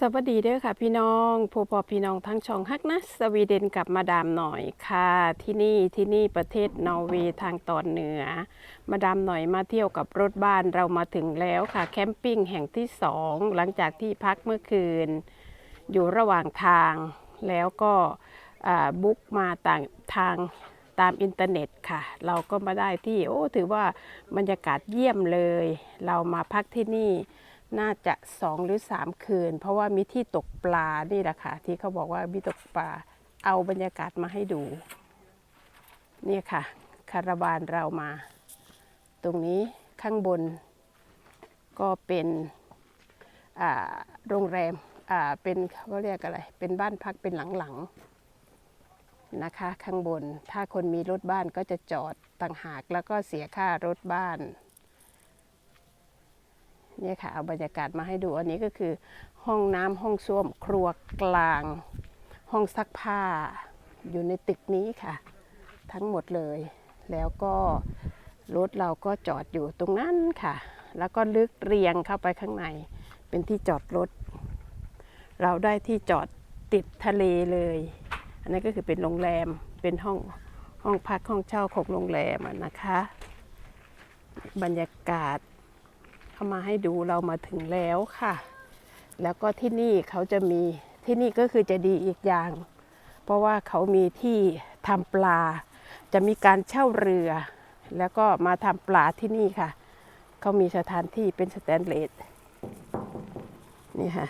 สวัสดีเด้อค่ะพี่น้องผู้พอพี่น้องทั้งช่องฮักนะสวีเดนกับมาดามหน่อยค่ะ ที่นี่ที่นี่ประเทศนอร์เวย์ทางตอนเหนือ มาดามหน่อยมาเที่ยวกับรถบ้านเรามาถึงแล้วค่ะ แคมปิ้งแห่งที่สองหลังจากที่พักเมื่อคืน อยู่ระหว่างทางแล้วก็บุ๊กมาต่างทางตามอินเทอร์เน็ตค่ะ เราก็มาได้ที่โอ้ถือว่าบรรยากาศเยี่ยมเลย เรามาพักที่นี่ น่าจะสองหรือสามคืน เพราะว่ามีที่ตกปลานี่แหละค่ะที่เขาบอกว่ามีตกปลาเอาบรรยากาศมาให้ดู นี่ค่ะ คาราวานเรามา ตรงนี้ข้างบนก็เป็นโรงแรมเป็นเขาเรียกอะไร เป็นบ้านพักเป็นหลังๆนะคะ ข้างบนถ้าคนมีรถบ้านก็จะจอดต่างหากแล้วก็เสียค่ารถบ้าน เนี่ยค่ะเอาบรรยากาศมาให้ดูอันนี้ก็คือห้องน้ำห้องส้วมครัวกลาง ห้องซักผ้า อยู่ในตึกนี้ค่ะ ทั้งหมดเลย แล้วก็รถเราก็จอดอยู่ตรงนั้นค่ะ แล้วก็ลึกเรียงเข้าไปข้างใน เป็นที่จอดรถ เราได้ที่จอดติดทะเลเลย อันนี้ก็คือเป็นโรงแรมเป็นห้องห้องพักห้องเช่าของโรงแรมนะคะ บรรยากาศ เอามาให้ดูเรามาถึงแล้วค่ะ แล้วก็ที่นี่เขาจะมีที่นี่ก็คือจะดีอีกอย่าง เพราะว่าเขามีที่ทำปลา จะมีการเช่าเรือ แล้วก็มาทำปลาที่นี่ค่ะ เขามีสถานที่เป็นสแตนเลสนี่ค่ะ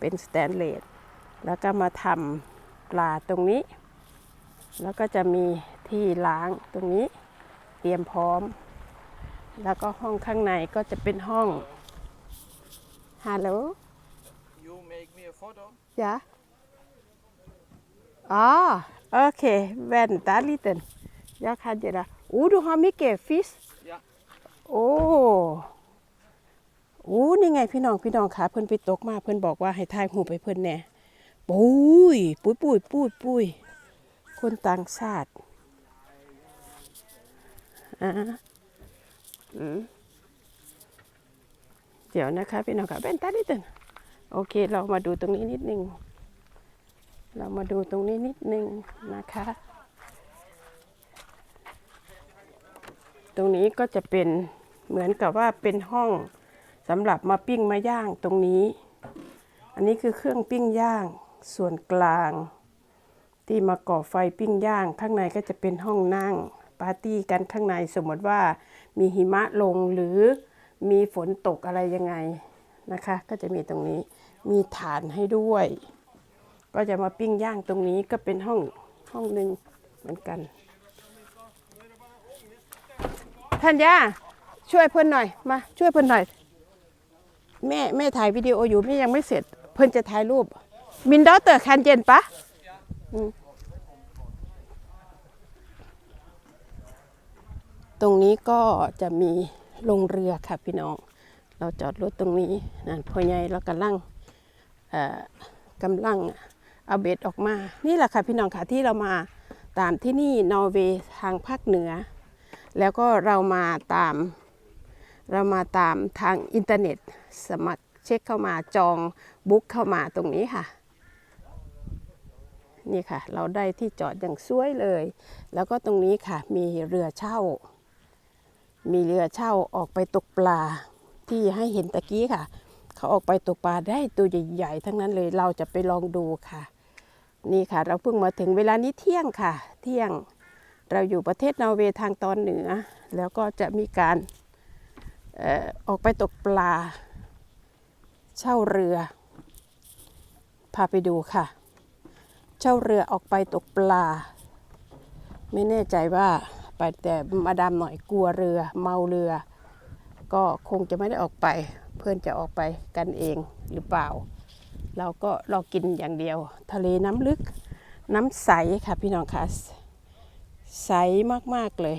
เป็นสแตนเลสแล้วก็มาทำปลาตรงนี้ แล้วก็จะมีที่ล้างตรงนี้ เตรียมพร้อม แล้วก็ห้องข้างในก็จะเป็นห้อง ฮัลโหล You make me a photo. ยะอ๋อโอเค vänta lite. Jag kan göra. Oh, du har mycket fisk. Ja. โอ้โอ้นี่ไงพี่น้องพี่น้องค่ะเพิ่นไปตกมาเพิ่นบอกว่าให้ถ่ายหูปไปเพิ่นแหน่ปุ้ยปุ้ยปุ้ยปุ้ยปุ้ยคนต่างชาติอ่าอืม เดี๋ยวนะคะพี่น้องค่ะเป็นตาดิตันโอเค เรามาดูตรงนี้นิดนึง เรามาดูตรงนี้นิดนึงนะคะ ตรงนี้ก็จะเป็นเหมือนกับว่าเป็นห้องสำหรับมาปิ้งมาย่างตรงนี้ อันนี้คือเครื่องปิ้งย่างส่วนกลาง ที่มาก่อไฟปิ้งย่าง ข้างในก็จะเป็นห้องนั่ง ปาร์ตี้กันข้างในสมมติว่ามีหิมะลงหรือมีฝนตกอะไรยังไงนะคะ ก็จะมีตรงนี้มีฐานให้ด้วย ก็จะมาปิ้งย่างตรงนี้ก็เป็นห้องห้องหนึ่งเหมือนกันท่านย่าช่วยเพื่อนหน่อยมา ช่วยเพื่อนหน่อย แม่แม่ถ่ายวิดีโออยู่แม่ยังไม่เสร็จ เพื่อนจะถ่ายรูปมินดอเตอร์คันเจนปะอืม ตรงนี้ก็จะมีลงเรือค่ะพี่น้อง เราจอดรถตรงนี้นั่นพ่อใหญ่เรากำลังกำลังเอาเบ็ดออกมา นี่แหละค่ะพี่น้องค่ะที่เรามาตามที่นี่นอร์เวย์ทางภาคเหนือ แล้วก็เรามาตามเรามาตามทางอินเทอร์เน็ต สมัครเช็คเข้ามาจองบุ๊กเข้ามาตรงนี้ค่ะ นี่ค่ะ เราได้ที่จอดอย่างสวยเลย แล้วก็ตรงนี้ค่ะมีเรือเช่า มีเรือเช่าออกไปตกปลาที่ให้เห็นตะกี้ค่ะ เขาออกไปตกปลาได้ตัวใหญ่ๆทั้งนั้นเลยเราจะไปลองดูค่ะ นี่ค่ะ เราเพิ่งมาถึงเวลานี้เที่ยงค่ะ เที่ยงเราอยู่ประเทศนอร์เวย์ทางตอนเหนือ แล้วก็จะมีการเอ่อออกไปตกปลา เช่าเรือ พาไปดูค่ะ เช่าเรือออกไปตกปลา ไม่แน่ใจว่า ไปแต่มาดามหน่อยกลัวเรือเมาเรือ ก็คงจะไม่ได้ออกไป เพื่อนจะออกไปกันเองหรือเปล่า เราก็รอกินอย่างเดียว ทะเลน้ำลึกน้ำใสค่ะพี่น้องค่ะใสมากๆเลย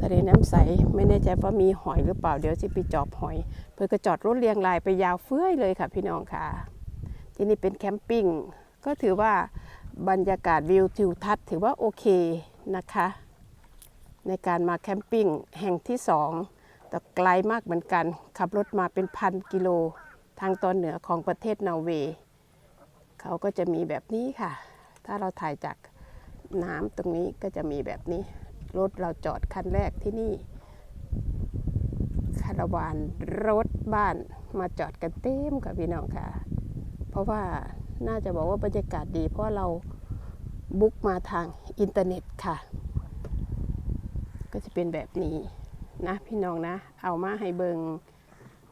ทะเลน้ำใสไม่แน่ใจว่ามีหอยหรือเปล่าเดี๋ยวจะไปจอบหอย เพื่อก็จอดรถเรียงรายไปยาวเฟื้อยเลยค่ะพี่น้องค่ะ ที่นี่เป็นแคมปิ้งก็ถือว่าบรรยากาศวิวทิวทัศน์ถือว่าโอเค นะคะ ในการมาแคมปิ้งแห่งที่สองแต่ไกลมากเหมือนกัน ขับรถมาเป็นพันกิโลทางตอนเหนือของประเทศนอร์เวย์เขาก็จะมีแบบนี้ค่ะ ถ้าเราถ่ายจากน้ำตรงนี้ก็จะมีแบบนี้ รถเราจอดคันแรกที่นี่ คาราวานรถบ้านมาจอดกันเต็มค่ะพี่น้องค่ะ เพราะว่าน่าจะบอกว่าบรรยากาศดี เพราะเราบุ๊กมาทาง อินเทอร์เน็ตค่ะ ก็จะเป็นแบบนี้นะพี่น้องนะ เอามาให้เบิง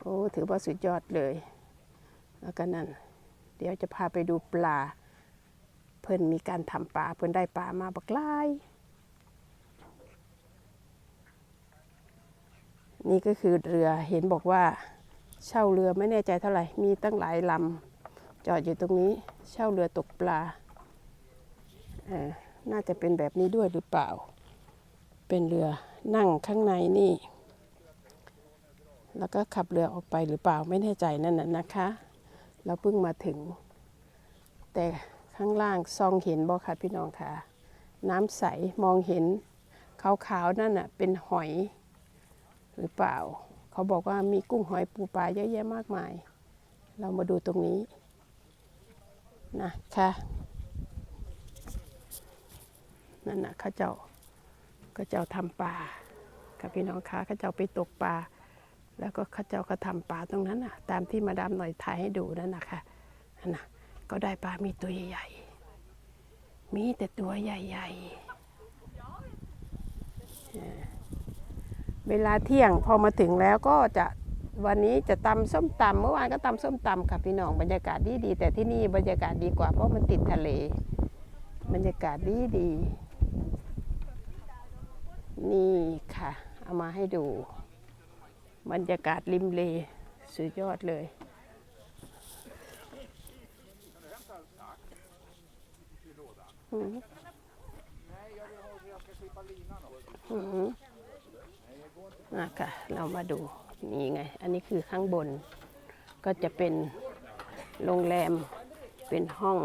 โอ้ถือว่าสุดยอดเลย แล้วก็นั่น เดี๋ยวจะพาไปดูปลา เพิ่นมีการทำปลาเพิ่นได้ปลามาบักลาย นี่ก็คือเรือเห็นบอกว่าเช่าเรือไม่แน่ใจเท่าไหร่ มีตั้งหลายลำจอดอยู่ตรงนี้เช่าเรือตกปลา เออ น่าจะเป็นแบบนี้ด้วยหรือเปล่า เป็นเรือนั่งข้างในนี่ แล้วก็ขับเรือออกไปหรือเปล่าไม่แน่ใจนั่นน่ะนะคะ เราเพิ่งมาถึง แต่ข้างล่างซองเห็นบ่ค่ะพี่น้องค่ะน้ำใสมองเห็นขาวๆนั่นน่ะเป็นหอยหรือเปล่า เขาบอกว่ามีกุ้งหอยปูปลาเยอะแยะมากมาย เรามาดูตรงนี้นะคะ นั่นน่ะข้าเจ้าก็เจ้าทำปลากับพี่น้องคะเข้าเจ้าไปตกปลาแล้วก็ข้าเจ้าก็ทำปลาตรงนั้นน่ะตามที่มาดามหน่อยถ่ายให้ดูนั่นนะคะนั่นน่ะก็ได้ปลามีตัวใหญ่ๆมีแต่ตัวใหญ่ๆเวลาเที่ยงพอมาถึงแล้วก็จะวันนี้จะตำส้มตำเมื่อวานก็ตำส้มตำค่ะพี่น้องบรรยากาศดีดีๆแต่ที่นี่บรรยากาศดีกว่าเพราะมันติดทะเล บรรยากาศดีดี นี่ค่ะ เอามาให้ดู บรรยากาศริมเลสุดยอดเลยอืมอืมอะค่ะ เรามาดู นี่ไง อันนี้คือข้างบน ก็จะเป็นโรงแรม เป็นห้อง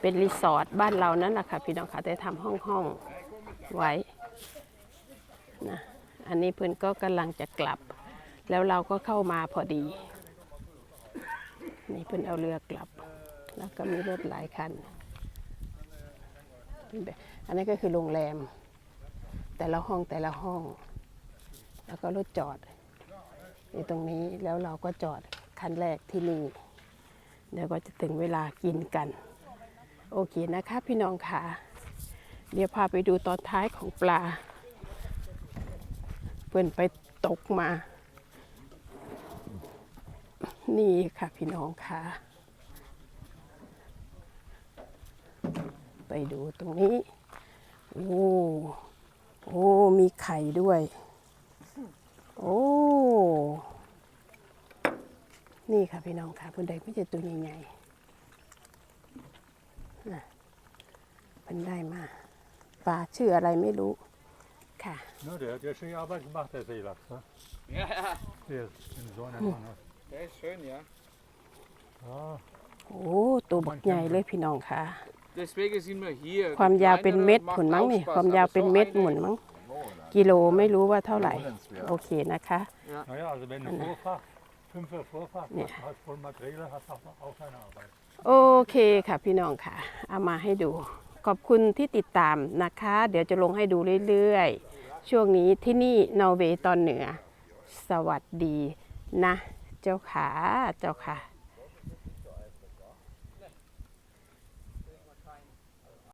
เป็นรีสอร์ทบ้านเรานั่นแหละค่ะ พี่น้องค่ะแต่ทำห้องห้องไว้ นะอันนี้เพื่อนก็กำลังจะกลับ แล้วเราก็เข้ามาพอดี นี่เพื่อนเอาเรือกลับ แล้วก็มีรถหลายคัน อันนี้ก็คือโรงแรม แต่ละห้องแต่ละห้อง แล้วก็รถจอดอยู่ตรงนี้แล้วเราก็จอดคันแรกที่นี่เดี๋ยวก็จะถึงเวลากินกัน โอเคนะคะพี่น้องค่ะ เดี๋ยวพาไปดูตอนท้ายของปลา เพื่อนไปตกมา นี่ค่ะพี่น้องค่ะ ไปดูตรงนี้ โอ้ โอ้ มีไข่ด้วย โอ้ นี่ค่ะพี่น้องค่ะเพิ่นได้ไม่ใช่ตัวใหญ่ๆนะเพิ่นได้มาปลาชื่ออะไรไม่รู้ ค่ะ Nou, der hat ja schön Arbeit gemacht, der Seelachs. Ne? Ja, Hier, in so einer Wanne. der ist schön, ja. Ja, โอ้ตัวบักใหญ่เลยพี่น้องค่ะ Deswegen sind wir hier. ความ Die ยาวเป็น kleinere เม็ด macht หมุนมั้ง auch นี่ Spaß, ความยาว aber เป็น so เม็ด eine- หมุนมั้งกิโลไม่รู้ว่าเท่าไหร่ โอเคนะคะ naja, also wenn du Vorfach, fünfer Vorfach Ja. hast, hast voll Makrele, hast du auch keine Arbeit. โอเคค่ะพี่น้องค่ะ เอามาให้ดู ขอบคุณที่ติดตามนะคะ เดี๋ยวจะลงให้ดูเรื่อยๆ ช่วงนี้ที่นี่นอร์เวย์ตอนเหนือ สวัสดีนะ เจ้าขาเจ้าค่ะ